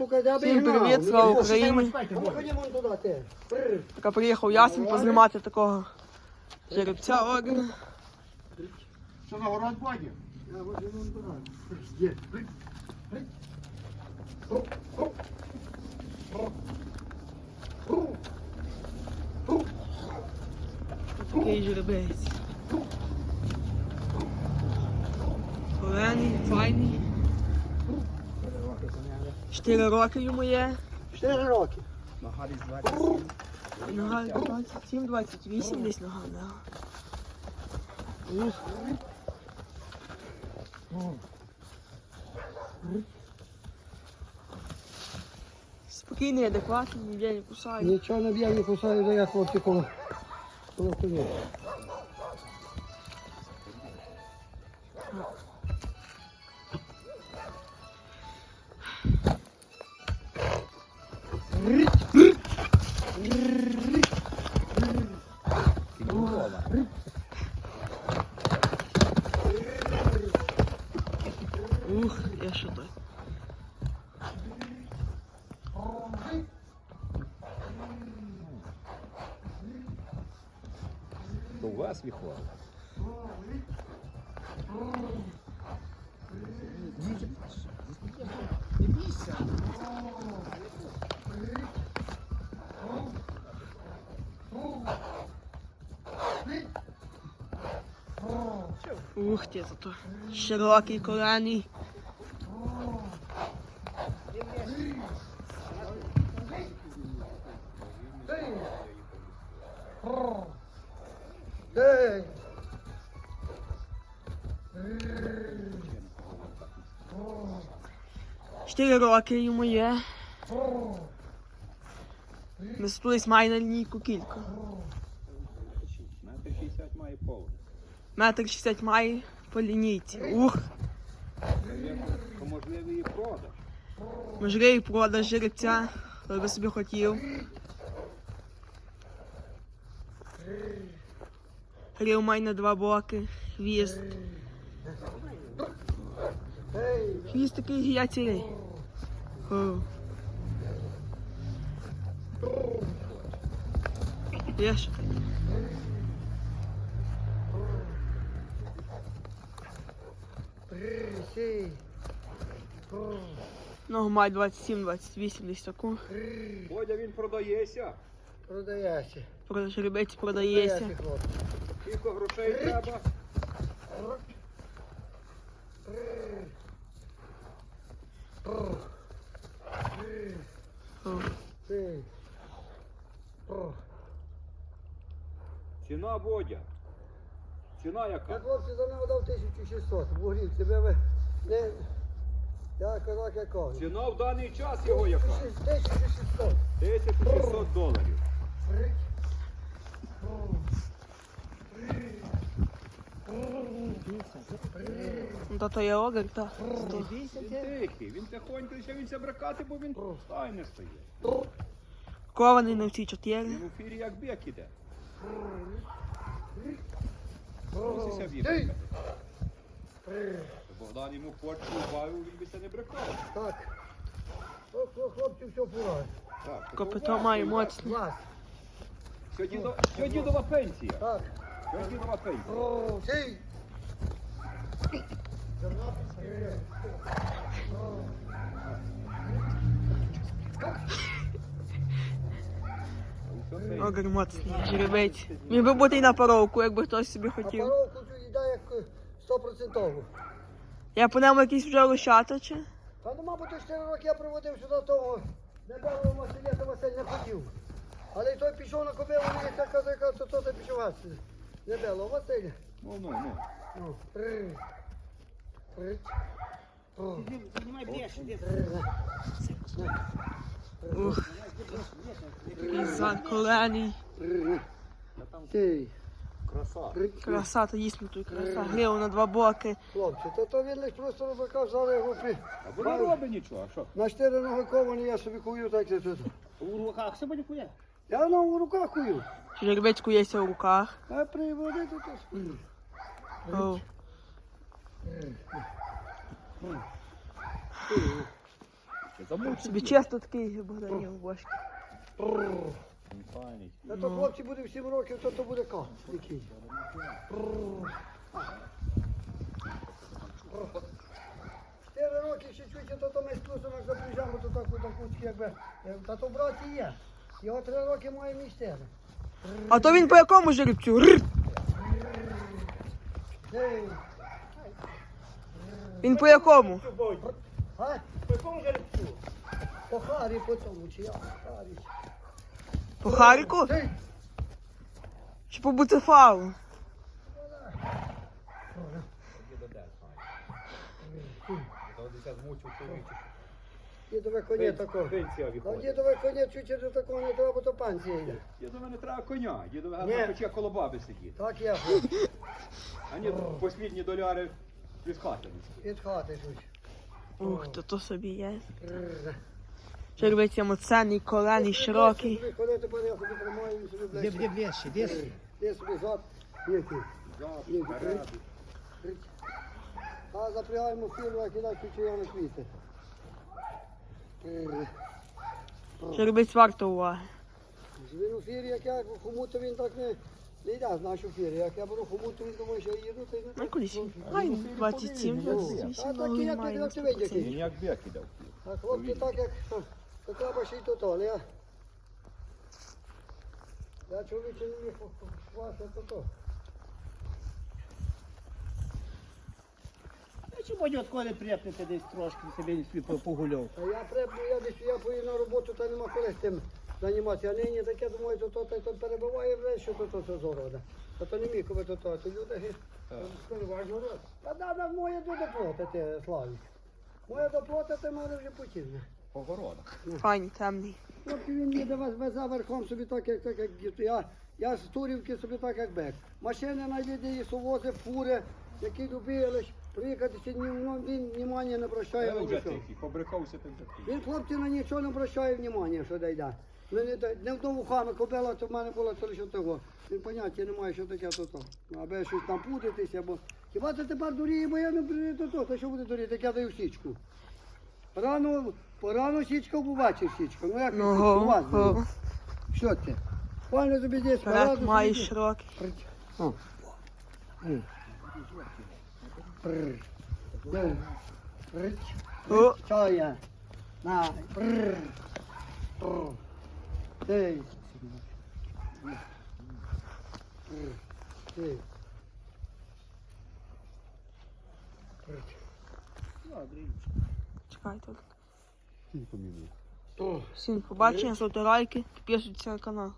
Всім привіт, слава Україні! Така приїхав ясен познімати такого жеребця Орена. Що на город. Прррр. Такий жеребець. Зелений, файний. Чотири роки йому є. Чотири роки. Нога 27, 28 десь нога, да. Спокійний, адекватний, ніде не кусає. Нічого не б'є, не кусаю, де я хлопці коло. Коло. Ух, я що той. То у вас виходить. Ух ти, зато широкий колений. Ей! Чотири роки йому є. Висотулись має на лінійку кілька. Метр 60 має повний. Метр 60 має по лінійці. Ух, і продаж. можливий продаж жеребця, хто би собі хотів. Грів має на два боки, хвіст. Хвіст такий гіяцілий. Є ще Ногу має 27-28 десь таку. Бодя він продається. Продається. Жеребець продається. Скільки грошей треба? Ціна Бодя. Ціна Я яка? хлопці за нього дав 1600. Бугрів, тебе ви не... Я казав, як. Ціна в даний час його яка? 1600. 1600 доларів. Ну, то є огір. Він тихий, він тихонько, ще він ся бракати, бо він стай не стає. Кований на всі чотири. Він у фірі як бік іде. Просися Стій. в'їхати. Богдан йому порчу убавив, він би ся не бракав. Так. О, о, хлопці, все пора. Так, то Копито у вас, має у вас. моцне. Клас. Що дідо- Що дідова пенсія? Так. Що дідова пенсія? О, сій. Що це? Огір моцний, жеребець. Міг би бути і на паровку, якби хтось собі А хотів. паровку цю їда як е, стопроцентову. Я по ньому якийсь вже лошата чи? Та ну, мабуть, 4 роки я приводив сюди того небелого Василя, то Василь не хотів. Але й той пішов на кобилу, і так казав, то то ти пішов Василь. Небелого Василя. Ну, ну, ну. Ну. Прррр. О. Ух. Заколений. Прррр. Краса. Краса, то дійсно тут краса. Грив на два боки. Хлопці, то то він лиш просто робив, зараз його при... Або не робить нічого, а що? На чотири ноги ковані я собі кую, так це тут. У руках все буде кує? Я на в руках кую. Жеребець кується в руках. А приводи тут. О. Замучив. Собі чисто такий Богданів бошки. Файний. Та то хлопці буде в 7 років, то то буде. Який. Чотири роки ще чуть, то то ми з плюсом як запряжемо, то так до кучки якби. е, Та то брат і є. Його три роки має містери. А то він по якому жеребцю? Він по якому? а? По якому жеребцю? По Харі, по цьому, чи я? Харі. По Харіку? Чи по Буцефалу? Дідове коні такого. Виходить. дідове коні чуть до такого не треба, бо то панція йде. Дідове не треба коня. Дідове гарно хоче коло баби сидіти. Так я А ні, послідні доляри від хати. від хати щось. Ух, то то собі є. Йому ценний, колений, широкий. Ходити, бо я собі тримаю, він собі Де, ближче. де ближче, де? Де собі зад, який. Зад, А запрягаємо фіру, а кидай чучуяни квіти. Рррр. Жеребець варто уваги. Він у фірі, як я хомуту, він так не, не йде, знаєш, у фірі. Як я беру хомуту, він думає, що я їду, то й не Ну, так. колись. Ай, 27, А 28, так і як ти на ти 100%. Він як бек кидав. А хлопці так як, то треба ще й то то, але я... Чоловіче не міг то то. Ну, Чи може припнете десь трошки, собі собі по- погуляв. А я препну, я десь я поїду на роботу, та нема коли з тим займатися. А нині таке думаю, то то, то, то перебуває вже, що то то все зорода. Та то не міг коли то то, то люди ге, важно. Та да, да, моє до доплатити, Славік. Моє доплатити, мене вже потягне. По городах. Темний. Хлопці він їде вас везе верхом собі так, як так, як діти. Я, я з Турівки собі так, як бек. Машини найде, совози, фури, які любили. Приїхати чи ні, ну, він внимання не обращає на вже нічого. тихий, побрехався вже тихий. Він хлопці на нічого не обращає внимання, що дайда. Ну, не, не вдома вухами кобила, то в мене було то лише того. Він поняття не має, що таке то то. Аби щось там путатися, бо хіба це тепер дуріє, бо я не то то, то що буде дуріти, так я даю січку. Рано, порано січка, побачиш січку. Ну як Ну, січку, у вас го. Що це? Пане тобі десь параду має широкий. О. М. Пррр. Що я? На. Пррр. Пррр. Ей. Пррр. О. Всім побачення, ставте лайки, підписуйтесь на канал.